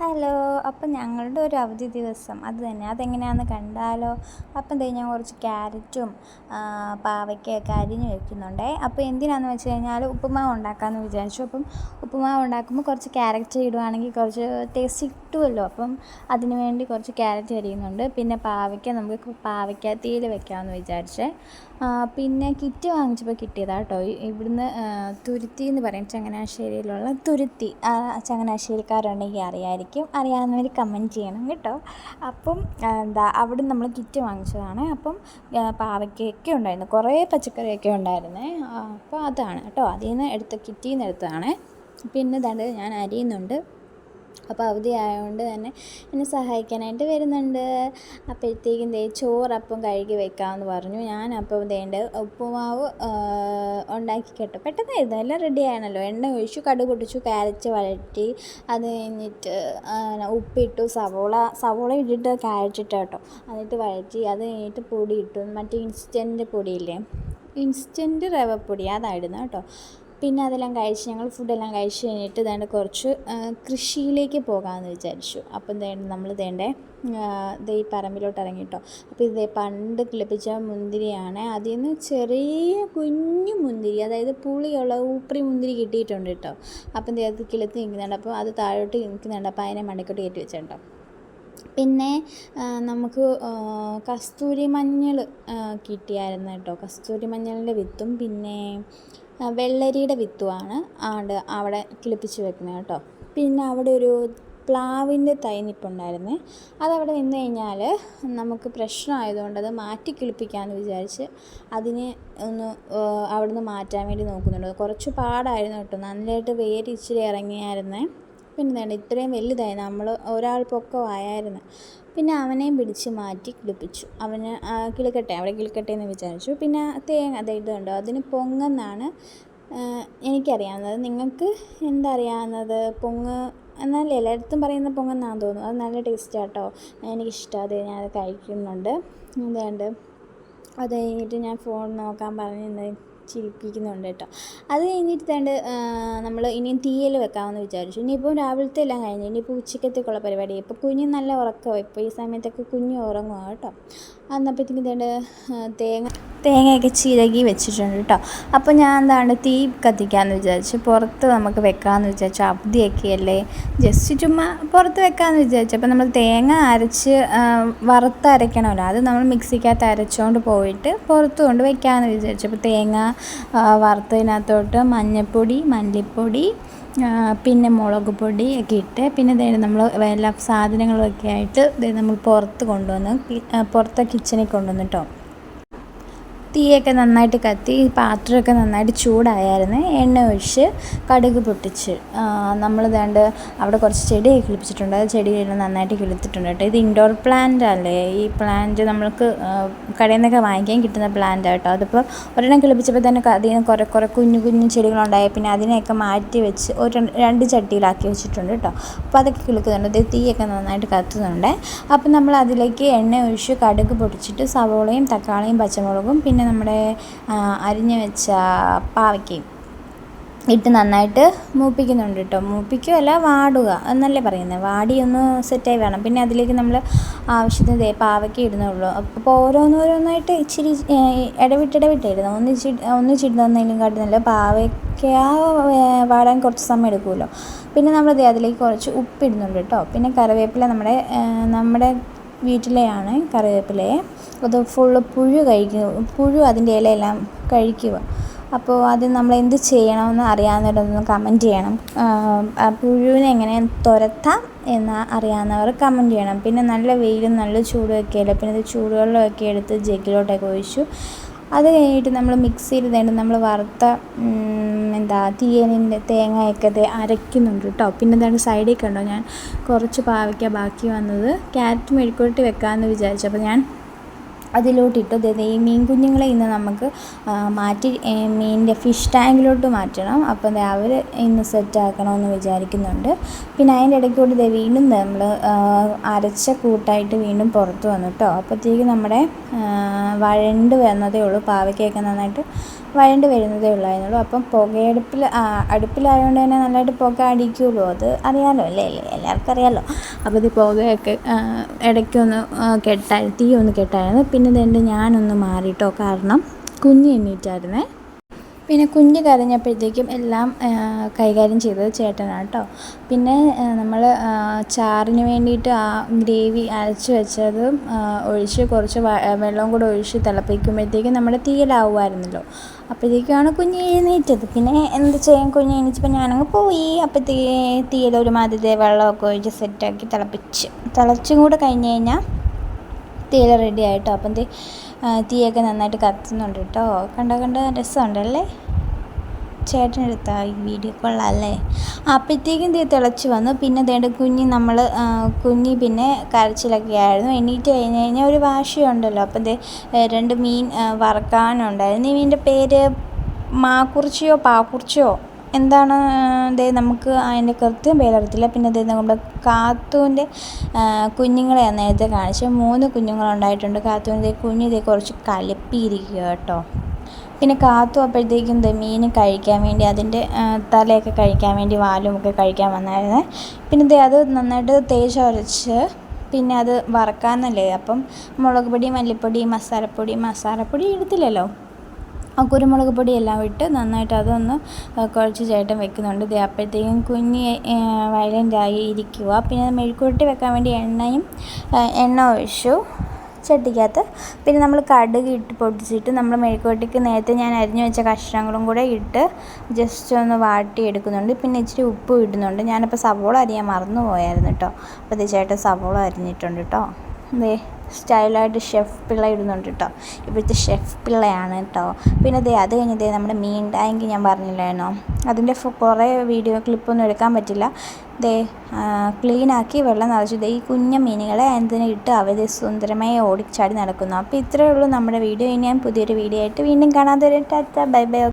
Hello അപ്പം ഞങ്ങളുടെ ഒരു അവധി ദിവസം. അത് തന്നെ. അതെങ്ങനെയാണെന്ന് കണ്ടാലോ? അപ്പം എന്താ ഞാൻ കുറച്ച് ക്യാരറ്റും പാവയ്ക്കൊക്കെ അരിഞ്ഞ് വെക്കുന്നുണ്ടേ. അപ്പോൾ എന്തിനാണെന്ന് വെച്ച് കഴിഞ്ഞാൽ ഉപ്പുമാവ് ഉണ്ടാക്കാമെന്ന് വിചാരിച്ചു. അപ്പം ഉപ്പുമാവ് ഉണ്ടാക്കുമ്പോൾ കുറച്ച് ക്യാരറ്റ് ഇടുവാണെങ്കിൽ കുറച്ച് ടേസ്റ്റ് കിട്ടുമല്ലോ അപ്പം അതിന് വേണ്ടി കുറച്ച് ക്യാരറ്റ് അരിയുന്നുണ്ട്. പിന്നെ പാവയ്ക്ക നമുക്ക് പാവയ്ക്ക തീയിൽ വെക്കാമെന്ന് വിചാരിച്ചേ. പിന്നെ കിറ്റ് വാങ്ങിച്ചപ്പോൾ കിട്ടിയതാണ് കേട്ടോ. ഇവിടുന്ന് തുരുത്തി എന്ന് പറയും ചങ്ങനാശ്ശേരിയിലുള്ള തുരുത്തി. ചങ്ങനാശ്ശേരിക്കാരുണ്ടെങ്കിൽ അറിയാമായിരിക്കും അറിയാവുന്നവർ കമന്റ് ചെയ്യണം കേട്ടോ. അപ്പം എന്താ അവിടെ നമ്മൾ കിറ്റ് വാങ്ങിച്ചതാണ്. അപ്പം പാവയ്ക്കൊക്കെ ഉണ്ടായിരുന്നു. കുറേ പച്ചക്കറിയൊക്കെ ഉണ്ടായിരുന്നേ. അപ്പോൾ അതാണ് കേട്ടോ. അതിൽ നിന്ന് എടുത്ത കിറ്റിൽ നിന്ന് എടുത്തതാണ്. പിന്നെ ഇതാണ്ട് ഞാൻ അരിയുന്നുണ്ട്. അപ്പോൾ അവധി ആയതുകൊണ്ട് തന്നെ എന്നെ സഹായിക്കാനായിട്ട് വരുന്നുണ്ട്. അപ്പോഴത്തേക്കും ദേ ചോറപ്പം കഴുകി വെക്കാമെന്ന് പറഞ്ഞു. ഞാൻ അപ്പം ദേണ്ട് ഉപ്പുമാവ് ഉണ്ടാക്കി കേട്ടോ. പെട്ടെന്നായിരുന്നു. എല്ലാം റെഡി ആണല്ലോ. എണ്ണ ഒഴിച്ചു കടുക് പൊട്ടിച്ചു കാരറ്റ് വഴറ്റി അത് കഴിഞ്ഞിട്ട് ഉപ്പിട്ടു സവോള സവോള ഇട്ടിട്ട് ക്യാരറ്റ് ഇട്ടു കേട്ടോ. എന്നിട്ട് വഴറ്റി അത് കഴിഞ്ഞിട്ട് പൊടി ഇട്ടു. മറ്റേ ഇൻസ്റ്റന്റ് പൊടിയില്ലേ? ഇൻസ്റ്റന്റ് റവപ്പൊടി. അതായിരുന്നു കേട്ടോ. പിന്നെ അതെല്ലാം കഴിച്ച് ഞങ്ങൾ ഫുഡെല്ലാം കഴിച്ച് കഴിഞ്ഞിട്ട് ദാണ്ട് കുറച്ച് കൃഷിയിലേക്ക് പോകാമെന്ന് വിചാരിച്ചു. അപ്പം ദേ നമ്മൾ ദേണ്ടേ ദേ ഈ പറമ്പിലോട്ട് ഇറങ്ങി കേട്ടോ അപ്പോൾ ഇത് പണ്ട് കിളിപ്പിച്ച മുന്തിരിയാണ്. അതിൽ നിന്ന് ചെറിയ കുഞ്ഞു മുന്തിരി അതായത് പുളിയുള്ള ഊപ്പറി മുന്തിരി കിട്ടിയിട്ടുണ്ട് കേട്ടോ. അപ്പം ദേ അത് കിളുത്ത് നിൽക്കുന്നുണ്ട്. അപ്പോൾ അത് താഴോട്ട് നിൽക്കുന്നുണ്ട്. അപ്പോൾ അതിനെ മണ്ടക്കോട്ട് കയറ്റി വെച്ചിട്ടുണ്ടോ. പിന്നെ നമുക്ക് കസ്തൂരി മഞ്ഞൾ കിട്ടിയായിരുന്നു കേട്ടോ. കസ്തൂരി മഞ്ഞളിന്റെ വിത്തും. പിന്നെ വെള്ളരിയുടെ വിത്തുമാണ് ആണ്ട് അവിടെ കിളിപ്പിച്ച് വെക്കുന്നത് കേട്ടോ. പിന്നെ അവിടെ ഒരു പ്ലാവിന്റെ തൈ നിപ്പുണ്ടായിരുന്നു അതവിടെ നിന്ന് കഴിഞ്ഞാൽ നമുക്ക് പ്രശ്നമായതുകൊണ്ട് അത് മാറ്റി കിളിപ്പിക്കാമെന്ന് വിചാരിച്ച് അതിനെ ഒന്ന് അവിടെ നിന്ന് മാറ്റാൻ വേണ്ടി നോക്കുന്നുണ്ട്. കുറച്ച് പാടായിരുന്നു കേട്ടോ. നല്ലതായിട്ട് വേര് ഇച്ചിരി ഇറങ്ങിയായിരുന്നേ. പിന്നെ വേണ്ട ഇത്രയും വലുതായി നമ്മൾ ഒരാൾ പൊക്കമായായിരുന്നു പിന്നെ അവനെയും പിടിച്ച് മാറ്റി കിളിപ്പിച്ചു. അവന് കിളിക്കട്ടെ അവിടെ കിളിക്കട്ടെ എന്ന് വിചാരിച്ചു. പിന്നെ തേങ്ങ അത് ഇതുണ്ടോ അതിന് പൊങ്ങെന്നാണ് എനിക്കറിയാവുന്നത്. നിങ്ങൾക്ക് എന്താ അറിയാവുന്നത് പൊങ്ങ് എന്നാൽ എല്ലായിടത്തും പറയുന്ന പൊങ്ങെന്നാന്ന് തോന്നുന്നു. അത് നല്ല ടേസ്റ്റ് ആട്ടോ എനിക്കിഷ്ടം. അത് ഞാനത് കഴിക്കുന്നുണ്ട്. അതുകൊണ്ട് അത് കഴിഞ്ഞിട്ട് ഞാൻ ഫോൺ നോക്കാൻ പറഞ്ഞിരുന്നത് ചിരിപ്പിക്കുന്നുണ്ട് കേട്ടോ. അത് കഴിഞ്ഞിട്ട് തണ്ട് നമ്മൾ ഇനിയും തീയൽ വെക്കാമെന്ന് വിചാരിച്ചു. ഇനിയിപ്പോൾ രാവിലത്തെ എല്ലാം കഴിഞ്ഞു ഇനിയിപ്പോൾ ഉച്ചക്കത്തേക്കുള്ള പരിപാടി. ഇപ്പോൾ കുഞ്ഞ് നല്ല ഉറക്കമാണ് ഇപ്പോൾ ഈ സമയത്തൊക്കെ കുഞ്ഞ് ഉറങ്ങുക കേട്ടോ. അന്നപ്പോഴത്തേക്കും തേണ്ട തേങ്ങ തേങ്ങയൊക്കെ ചിരകി വെച്ചിട്ടുണ്ട് കേട്ടോ. അപ്പോൾ ഞാൻ എന്താണ് തീ കത്തിക്കാമെന്ന് വിചാരിച്ചു. പുറത്ത് നമുക്ക് വെക്കാമെന്ന് വിചാരിച്ചു. അവധിയൊക്കെ അല്ലേ ജസ്റ്റ് ചുമ്മാ പുറത്ത് വെക്കാമെന്ന് വിചാരിച്ചു. അപ്പോൾ നമ്മൾ തേങ്ങ അരച്ച് വറുത്തരയ്ക്കണമല്ലോ അത് നമ്മൾ മിക്സിക്കകത്ത് അരച്ചുകൊണ്ട് പോയിട്ട് പുറത്ത് കൊണ്ട് വെക്കാമെന്ന് വിചാരിച്ചു. അപ്പോൾ തേങ്ങ വറുത്തതിനകത്തോട്ട് മഞ്ഞൾപ്പൊടി മല്ലിപ്പൊടി പിന്നെ മുളക് പൊടി ഒക്കെ ഇട്ട് പിന്നെ ദേ നമ്മൾ എല്ലാ സാധനങ്ങളൊക്കെ ആയിട്ട് ഇത് നമ്മൾ പുറത്ത് കൊണ്ടുവന്ന് പുറത്തെ കിച്ചണിൽ കൊണ്ടുവന്ന് കേട്ടോ തീയൊക്കെ നന്നായിട്ട് കത്തി പാത്രമൊക്കെ നന്നായിട്ട് ചൂടായായിരുന്നു. എണ്ണ ഒഴിച്ച് കടുക് പൊട്ടിച്ച്. നമ്മൾ ദാണ്ട് അവിടെ കുറച്ച് ചെടിയൊക്കെ കിളിപ്പിച്ചിട്ടുണ്ട്. അത് ചെടിയെല്ലാം നന്നായിട്ട് കിളിത്തിട്ടുണ്ട് കേട്ടോ. ഇത് ഇൻഡോർ പ്ലാന്റ് അല്ലേ? ഈ പ്ലാന്റ് നമ്മൾക്ക് കടയിൽ നിന്നൊക്കെ വാങ്ങിക്കാൻ കിട്ടുന്ന പ്ലാന്റ് കേട്ടോ. അതിപ്പോൾ ഒരെണ്ണം കിളിപ്പിച്ചപ്പോൾ തന്നെ അതിൽ നിന്ന് കുറേ കുറേ കുഞ്ഞു കുഞ്ഞു ചെടികളുണ്ടായി. പിന്നെ അതിനെയൊക്കെ മാറ്റി വെച്ച് ഒരു രണ്ട് ചട്ടിയിലാക്കി വെച്ചിട്ടുണ്ട് കേട്ടോ. അപ്പോൾ അതൊക്കെ കിളിക്കുന്നുണ്ട്. ഇത് തീയൊക്കെ നന്നായിട്ട് കത്തുന്നുണ്ട്. അപ്പോൾ നമ്മൾ അതിലേക്ക് എണ്ണ ഒഴിച്ച് കടുക് പൊടിച്ചിട്ട് സവോളയും തക്കാളിയും പച്ചമുളകും പിന്നെ നമ്മുടെ അരിഞ്ഞ് വെച്ച പാവയ്ക്കയും ഇട്ട് നന്നായിട്ട് മൂപ്പിക്കുന്നുണ്ട് കേട്ടോ മൂപ്പിക്കുകയല്ല വാടുക. എന്നല്ലേ പറയുന്നത് വാടി ഒന്ന് സെറ്റായി വേണം. പിന്നെ അതിലേക്ക് നമ്മൾ ആവശ്യത്തിന് പാവയ്ക്ക ഇടുന്നുള്ളൂ. അപ്പോൾ ഓരോന്നോരോന്നായിട്ട് ഇച്ചിരി ഇടവിട്ടിടവിട്ടായിരുന്നു. ഒന്നിച്ചി ഒന്നിച്ചിടുന്നതിലും കാട്ടി നല്ല പാവയ്ക്ക വാടാൻ കുറച്ച് സമയം എടുക്കുമല്ലോ പിന്നെ നമ്മൾ അതിലേക്ക് കുറച്ച് ഉപ്പിടുന്നുണ്ട് കേട്ടോ പിന്നെ കറിവേപ്പില നമ്മുടെ നമ്മുടെ വീട്ടിലെയാണ് കറിവേപ്പിലയെ. അത് ഫുള്ള് പുഴു കഴിക്കുക പുഴു അതിന്റെ ഇലയെല്ലാം കഴിക്കുക. അപ്പോൾ അത് നമ്മൾ എന്ത് ചെയ്യണമെന്ന് അറിയാവുന്നവരൊന്ന് കമന്റ് ചെയ്യണം. പുഴുവിനെ എങ്ങനെ തുരത്താം എന്ന് അറിയാവുന്നവർ കമന്റ് ചെയ്യണം. പിന്നെ നല്ല വെയിലും നല്ല ചൂടും ഒക്കെ അല്ലേ പിന്നെ ഇത് ചൂടുവെള്ളമൊക്കെ എടുത്ത് ജഗ്ഗിലോട്ടൊക്കെ ഒഴിച്ചു. അത് കഴിഞ്ഞിട്ട് നമ്മൾ മിക്സിയിൽ തേണ്ട നമ്മൾ വറുത്ത എന്താ തീയലിന്റെ തേങ്ങയൊക്കെ അരയ്ക്കുന്നുണ്ട് കേട്ടോ. പിന്നെ എന്താണ് സൈഡിൽ കണ്ടോ? ഞാൻ കുറച്ച് പാവയ്ക്ക ബാക്കി വന്നത്. ക്യാരറ്റ് മെഴുക്കുവരട്ടി വെക്കാമെന്ന് വിചാരിച്ചു. അപ്പോൾ ഞാൻ അതിലോട്ടിട്ട് ഈ മീൻ കുഞ്ഞുങ്ങളെ ഇന്ന് നമുക്ക് മാറ്റി മീനിന്റെ ഫിഷ് ടാങ്കിലോട്ട് മാറ്റണം. അപ്പോൾ അവർ ഇന്ന് സെറ്റാക്കണമെന്ന് വിചാരിക്കുന്നുണ്ട്. പിന്നെ അതിന്റെ ഇടയ്ക്കൂടി ദേ വീണ്ടും നമ്മൾ അരച്ച കൂട്ടായിട്ട് വീണ്ടും പുറത്ത് വന്നു കേട്ടോ അപ്പോഴത്തേക്ക് നമ്മുടെ വഴണ്ട് വന്നതേ ഉള്ളൂ. പാവയ്ക്കൊക്കെ നന്നായിട്ട് വഴണ്ട് വരുന്നതേ ഉള്ളായിരുന്നുള്ളൂ അപ്പം പുകയടുപ്പിൽ അടുപ്പിലായതുകൊണ്ട് തന്നെ നല്ലതായിട്ട് പുക അടിക്കുമല്ലോ അത് അറിയാമല്ലോ അല്ലേ? എല്ലാവർക്കും അറിയാമല്ലോ അപ്പോൾ ഇത് പുകയൊക്കെ ഇടയ്ക്കൊന്ന് കെട്ടായി തീ ഒന്ന് കെട്ടായിരുന്നു പിന്നെ ഇതെന്റെ ഞാനൊന്ന് മാറിയിട്ടോ കാരണം കുഞ്ഞ് എണ്ണീറ്റായിരുന്നേ പിന്നെ കുഞ്ഞ് കരഞ്ഞപ്പോഴത്തേക്കും എല്ലാം കൈകാര്യം ചെയ്തത് ചേട്ടനാണ് കേട്ടോ പിന്നെ നമ്മൾ ചാറിന് വേണ്ടിയിട്ട് ആ ഗ്രേവി അരച്ച് വെച്ചതും ഒഴിച്ച് കുറച്ച് വെള്ളവും കൂടെ ഒഴിച്ച് തിളപ്പിക്കുമ്പോഴത്തേക്കും നമ്മുടെ തീയലാവുമായിരുന്നല്ലോ. അപ്പോഴത്തേക്കാണ് കുഞ്ഞ് എഴുന്നേറ്റത്. പിന്നെ എന്ത് ചെയ്യാൻ കുഞ്ഞ് എണീച്ചപ്പോൾ ഞാനങ്ങ് പോയി. അപ്പോഴത്തേ തീയൽ ഒരുമാതിരി വെള്ളമൊക്കെ ഒഴിച്ച് സെറ്റാക്കി തിളപ്പിച്ച്. തിളച്ചും കൂടെ കഴിഞ്ഞ് കഴിഞ്ഞാൽ തീയൽ റെഡി ആയിട്ടോ അപ്പം തീയൊക്കെ നന്നായിട്ട് കത്തുന്നുണ്ട് കേട്ടോ കണ്ടോ കണ്ട രസമുണ്ടല്ലേ? ചേട്ടനെടുത്ത ഈ വീഡിയോ കൊള്ളാമല്ലേ അപ്പോഴത്തേക്കും തീ തിളച്ച് വന്നു. പിന്നെ ദേണ്ട കുഞ്ഞി നമ്മൾ കുഞ്ഞി പിന്നെ കരച്ചിലൊക്കെ ആയിരുന്നു. എണീറ്റ് കഴിഞ്ഞ് കഴിഞ്ഞാൽ ഒരു വാശിയുണ്ടല്ലോ. അപ്പം ദേ രണ്ട് മീൻ വറക്കാനുണ്ടായിരുന്നു. ഈ മീനിന്റെ പേര് മാക്കുറിച്ചിയോ പാക്കുറിച്ചിയോ എന്താണ് ദേ നമുക്ക് അതിന്റെ കൃത്യം പേരറിയത്തില്ല. പിന്നെ ദേ നമ്മുടെ കാത്തൂന്റെ കുഞ്ഞുങ്ങളെ നേരത്തെ കാണിച്ചത് മൂന്ന് കുഞ്ഞുങ്ങളുണ്ടായിട്ടുണ്ട് കാത്തൂന്റെ കുഞ്ഞ് ദേ കുറച്ച് കലപ്പിയിരിക്കുക കേട്ടോ. പിന്നെ കാത്തു അപ്പോഴത്തേക്കും മീൻ കഴിക്കാൻ വേണ്ടി അതിന്റെ തലയൊക്കെ കഴിക്കാൻ വേണ്ടി വാലും ഒക്കെ കഴിക്കാൻ വന്നായിരുന്നു. പിന്നെ അത് നന്നായിട്ട് തേച്ചൊരച്ച് പിന്നെ അത് വറക്കാമെന്നല്ലേ അപ്പം മുളക് പൊടി മല്ലിപ്പൊടി മസാലപ്പൊടി മസാലപ്പൊടി എടുത്തില്ലല്ലോ കുരുമുളക് പൊടിയെല്ലാം ഇട്ട് നന്നായിട്ട് അതൊന്ന് കുഴച്ച് ചേട്ടൻ വെക്കുന്നുണ്ട്. ദേ അപ്പോഴത്തേക്കും കുഞ്ഞ് വയലന്റായി ഇരിക്കുക പിന്നെ മെഴുക്കുരുട്ടി വെക്കാൻ വേണ്ടി എണ്ണയും എണ്ണ ഒഴിച്ചു ചട്ടിക്കകത്ത്. പിന്നെ നമ്മൾ കടുക് ഇട്ട് പൊടിച്ചിട്ട് നമ്മൾ മെഴുക്കുവട്ടിക്ക് നേരത്തെ ഞാൻ അരിഞ്ഞു വെച്ച കഷ്ണങ്ങളും കൂടെ ഇട്ട് ജസ്റ്റ് ഒന്ന് വാട്ടി എടുക്കുന്നുണ്ട് പിന്നെ ഇച്ചിരി ഉപ്പ് ഇടുന്നുണ്ട്. ഞാനിപ്പോൾ സവോള അരിയാൻ മറന്നു പോയായിരുന്നു കേട്ടോ. അപ്പോൾ തീർച്ചയായിട്ടും സവോള അരിഞ്ഞിട്ടുണ്ട് കേട്ടോ. ദേ സ്റ്റൈലായിട്ട് ഷെഫ് പിള്ള ഇടുന്നുണ്ട് കേട്ടോ ഇപ്പോഴത്തെ ഷെഫ് പിള്ളയാണ് കേട്ടോ പിന്നെ ദേ അത് ദേ നമ്മുടെ മീൻ ടാങ്ക് ഞാൻ പറഞ്ഞില്ലായിരുന്നോ? അതിന്റെ കുറേ വീഡിയോ ക്ലിപ്പൊന്നും എടുക്കാൻ പറ്റില്ല. ദേ ക്ലീനാക്കി വെള്ളം നിറച്ചു ദേ ഈ കുഞ്ഞ മീനുകളെ അതിന് ഇട്ട് അവർ സുന്ദരമായി ഓടിച്ചാടി നടക്കുന്നു. അപ്പോൾ ഇത്രയേ ഉള്ളൂ നമ്മുടെ വീഡിയോ. ഇനി ഞാൻ പുതിയൊരു വീഡിയോ ആയിട്ട് വീണ്ടും കാണാതെ ടാറ്റ ബൈ ബൈ